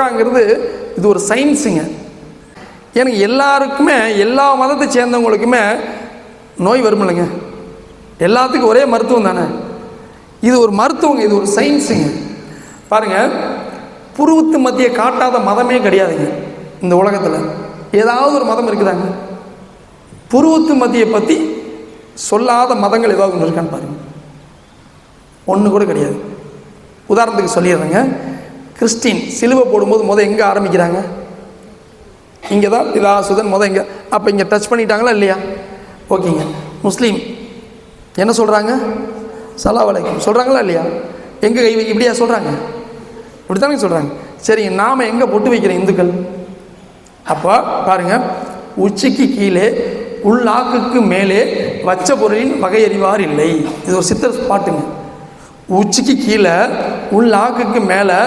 யோகாங்கிறது இது ஒரு சயின்ஸுங்க. எனக்கு எல்லாருக்குமே எல்லா மதத்தை சேர்ந்தவங்களுக்குமே நோய் வரும் இல்லைங்க. எல்லாத்துக்கும் ஒரே மருத்துவம் தானே. இது ஒரு மருத்துவங்க இது ஒரு சயின்ஸுங்க. பாருங்கள் புருவத்து மத்திய காட்டாத மதமே கிடையாதுங்க இந்த உலகத்தில். ஏதாவது ஒரு மதம் இருக்குதாங்க. புருவத்து மத்தியை பற்றி சொல்லாத மதங்கள் ஏதாவது ஒன்று இருக்கான்னு பாருங்கள் ஒன்று கூட கிடையாது. உதாரணத்துக்கு சொல்லிடுறேங்க. கிறிஸ்டின் சிலுவை போடும்போது முத எங்கே ஆரம்பிக்கிறாங்க? இங்கே தான் விதாசுதன் முதல் இங்கே அப்போ இங்கே டச் பண்ணிட்டாங்களா இல்லையா? ஓகேங்க. முஸ்லீம் என்ன சொல்கிறாங்க சலா வலைக்கும் சொல்கிறாங்களா இல்லையா? எங்கே கை இப்படியா சொல்கிறாங்க இப்படி தானே சொல்கிறாங்க சரிங்க நாம் எங்கே பொட்டு வைக்கிறோம் இந்துக்கள்? அப்போ பாருங்க உச்சிக்கு கீழே உள்ளாக்குக்கு மேலே வச்ச பொருளின் வகையறிவார் இல்லை. இது ஒரு சித்தர் பாட்டுங்க. உச்சிக்கு கீழே உள்ளாக்குக்கு மேலே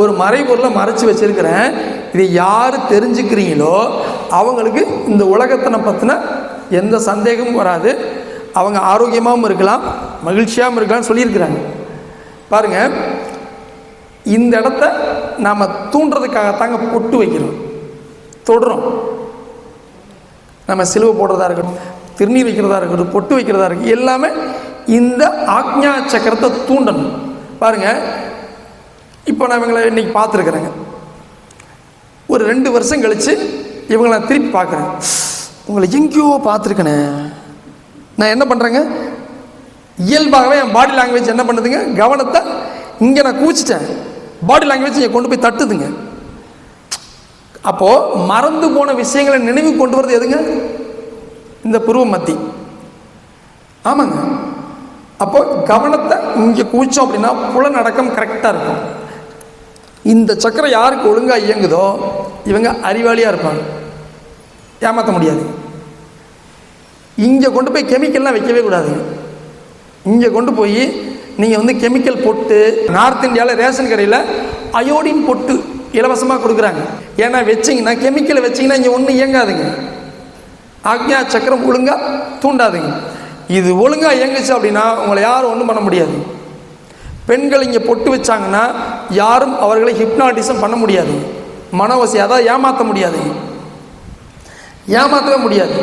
ஒரு மறைபொருளை மறைச்சி வச்சிருக்கிறேன். இதை யார் தெரிஞ்சுக்கிறீங்களோ அவங்களுக்கு இந்த உலகத்தினை பற்றின எந்த சந்தேகமும் வராது. அவங்க ஆரோக்கியமாகவும் இருக்கலாம் மகிழ்ச்சியாகவும் இருக்கலாம்னு சொல்லியிருக்கிறாங்க. பாருங்கள் இந்த இடத்த நாம் தூண்டுறதுக்காகத்தாங்க பொட்டு வைக்கிறோம். தொடுறோம். நம்ம சிலுவை போடுறதா இருக்கட்டும் திருநீர் வைக்கிறதா இருக்கட்டும் பொட்டு வைக்கிறதா இருக்கட்டும் எல்லாமே இந்த ஆக்ஞா சக்கரத்தை தூண்டணும். பாருங்க இப்போ நான் இவங்களை இன்னைக்கு பார்த்துருக்குறேங்க. ஒரு ரெண்டு வருஷம் கழித்து இவங்களை நான் திருப்பி பார்க்குறேன். உங்களை எங்கேயோ பார்த்துருக்கேனே. நான் என்ன பண்ணுறேங்க இயல்பாகவே என் பாடி லாங்குவேஜ் என்ன பண்ணுதுங்க? கவனத்தை இங்கே நான் கூச்சிட்டேன் பாடி லாங்குவேஜ் இங்கே கொண்டு போய் தட்டுதுங்க. அப்போது மறந்து போன விஷயங்களை நினைவு கொண்டு வரது எதுங்க? இந்த புருவ மத்தி. ஆமாங்க. அப்போ கவனத்தை இங்கே கூச்சோம் அப்படின்னா புலனடக்கம் கரெக்டாக இருக்கும். இந்த சக்கரம் யாருக்கு ஒழுங்காக இயங்குதோ இவங்க அறிவாளியாக இருப்பாங்க. ஏமாற்ற முடியாது. இங்கே கொண்டு போய் கெமிக்கல்லாம் வைக்கவே கூடாது. இங்கே கொண்டு போய் நீங்கள் வந்து கெமிக்கல் பொட்டு நார்த் இந்தியாவில் ரேஷன் கடையில் அயோடின் பொட்டு இலவசமாக கொடுக்குறாங்க. ஏன்னா வச்சிங்கன்னா கெமிக்கலை வச்சிங்கன்னா இங்கே ஒன்றும் இயங்காதுங்க. ஆக்ஞா சக்கரம் ஒழுங்காக தூண்டாதுங்க. இது ஒழுங்காக இயங்குச்சு அப்படின்னா உங்களை யாரும் ஒன்றும் பண்ண முடியாது. பெண்கள் இங்கே பொட்டு வச்சாங்கன்னா யாரும் அவர்களை ஹிப்னாட்டிசம் பண்ண முடியாது. மனவசி அதாவது ஏமாற்ற முடியாது. ஏமாற்றவே முடியாது.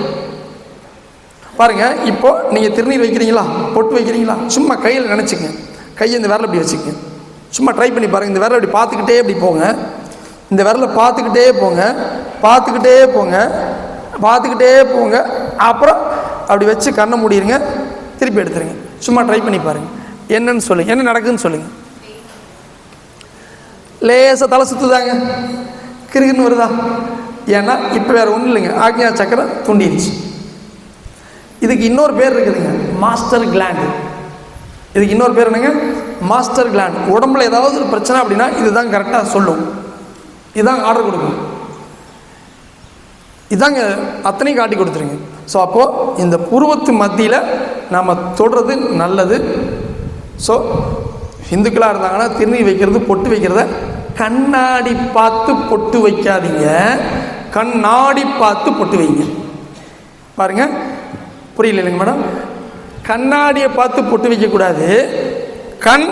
பாருங்க இப்போ நீங்கள் திருநீர் வைக்கிறீங்களா? பொட்டு வைக்கிறீங்களா? சும்மா கையில் நினச்சிங்க. கையை இந்த விரலை இப்படி வச்சுக்கங்க சும்மா ட்ரை பண்ணி பாருங்கள் இந்த விரலை இப்படி பார்த்துக்கிட்டே இப்படி போங்க. இந்த விரலை பார்த்துக்கிட்டே போங்க. பார்த்துக்கிட்டே போங்க. பார்த்துக்கிட்டே போங்க. அப்புறம் அப்படி வச்சு கண்ணை மூடிடுங்க திருப்பி எடுத்துருங்க. சும்மா ட்ரை பண்ணி பாருங்கள் என்னன்னு சொல்லுங்க. என்ன நடக்குதுன்னு சொல்லுங்க. லேசாக தலை சுற்றுதாங்க கிறுக்குன்னு வருதா? ஏன்னா இப்போ வேற ஒன்றும் இல்லைங்க. ஆக்ஞா சக்கரம் தூண்டிடுச்சு இதுக்கு இன்னொரு பேர் இருக்குதுங்க. Master gland. இதுக்கு இன்னொரு பேர் என்னங்க? Master gland. உடம்புல ஏதாவது ஒரு பிரச்சனை அப்படின்னா இதுதான் கரெக்டாக சொல்லும். இதுதான் ஆர்டர் கொடுக்கும். இதாங்க அத்தனையும் காட்டி கொடுத்துருங்க. ஸோ அப்போது இந்த புருவத்து மத்தியில் நாம் தொடுறது நல்லது ஸோ இந்துக்களாக இருந்தாங்கன்னா திருநீர் வைக்கிறது பொட்டு வைக்கிறத கண்ணாடி பார்த்து பொட்டு வைக்காதீங்க. கண்ணாடி பார்த்து பொட்டு வைங்க. பாருங்க. புரியல இல்லைங்க மேடம்? கண்ணாடியை பார்த்து பொட்டு வைக்கக்கூடாது. கண்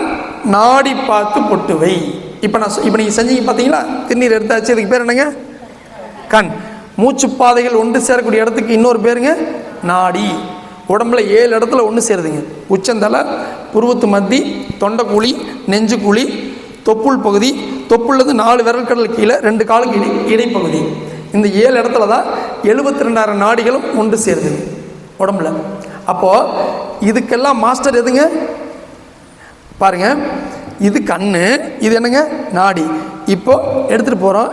நாடி பார்த்து பொட்டு வை. இப்போ நான் இப்போ நீங்கள் செஞ்சீங்க பார்த்தீங்களா திருநீர் எடுத்தாச்சு இதுக்கு பேர் என்னங்க? கண். மூச்சு பாதைகள் ஒன்று சேரக்கூடிய இடத்துக்கு இன்னொரு பேருங்க? நாடி. உடம்புல ஏழு இடத்துல ஒன்று சேருதுங்க. உச்சந்தலை புருவத்து மத்தி தொண்டைக்குழி நெஞ்சுக்குழி தொப்புள் பகுதி. தொப்புள்ளது நாலு விரல் கடல் கீழே ரெண்டு காலுக்கு இடை இடைப்பகுதி. இந்த ஏழு இடத்துல தான் எழுபத்தி ரெண்டாயிரம் நாடிகளும் ஒன்று சேருது. உடம்புல. அப்போது இதுக்கெல்லாம் மாஸ்டர் எதுங்க? பாருங்க. இது கண் இது என்னங்க? நாடி. இப்போ எடுத்துகிட்டு போகிறோம்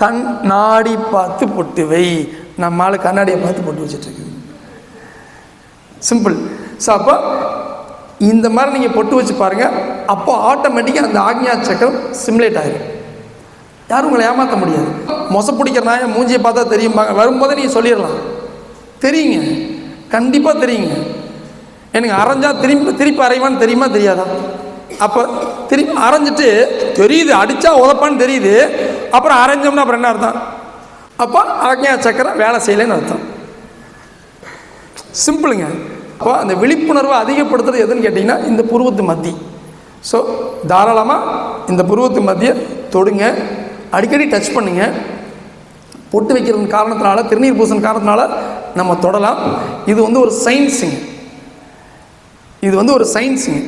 கண் நாடி பார்த்து பொட்டு வை. நம்மளால் ஆளு கண்ணாடியை பார்த்து பொட்டு வச்சுட்டு சிம்பிள். ஸோ அப்போ இந்த மாதிரி நீங்கள் பொட்டு வச்சு பாருங்கள் அப்போ ஆட்டோமேட்டிக்காக அந்த ஆக்ஞா சக்கரம் சிமுலேட் ஆகிடும் யாரும் உங்களை ஏமாற்ற முடியாது. மொசை பிடிக்கிற நாயை மூஞ்சியை பார்த்தா தெரியும்பாங்க வரும்போதே நீங்கள் சொல்லிடலாம். தெரியுங்க. கண்டிப்பாக தெரியுங்க. எனக்கு அரைஞ்சா திரும்பி திருப்பி அரைவான்னு தெரியுமா தெரியாதா? அப்போ திருப்பி அரைஞ்சிட்டு தெரியுது அடித்தா உதப்பான்னு தெரியுது. அப்புறம் அரைஞ்சோம்னா அப்புறம் என்ன அர்த்தம்? அப்போ ஆக்ஞா சக்கரம் வேலை செய்யலைன்னு அர்த்தம். சிம்பிளுங்க. அப்போ அந்த விழிப்புணர்வை அதிகப்படுத்துறது எதுன்னு கேட்டிங்கன்னா இந்த புருவத்து மத்தி. ஸோ தாராளமாக இந்த புருவத்து மத்திய தொடுங்க. அடிக்கடி டச் பண்ணுங்க. பொட்டு வைக்கிறது காரணத்தினால திருநீர் பூசன் காரணத்தினால நம்ம தொடலாம். இது வந்து ஒரு சயின்ஸுங்க இது வந்து ஒரு சயின்ஸுங்க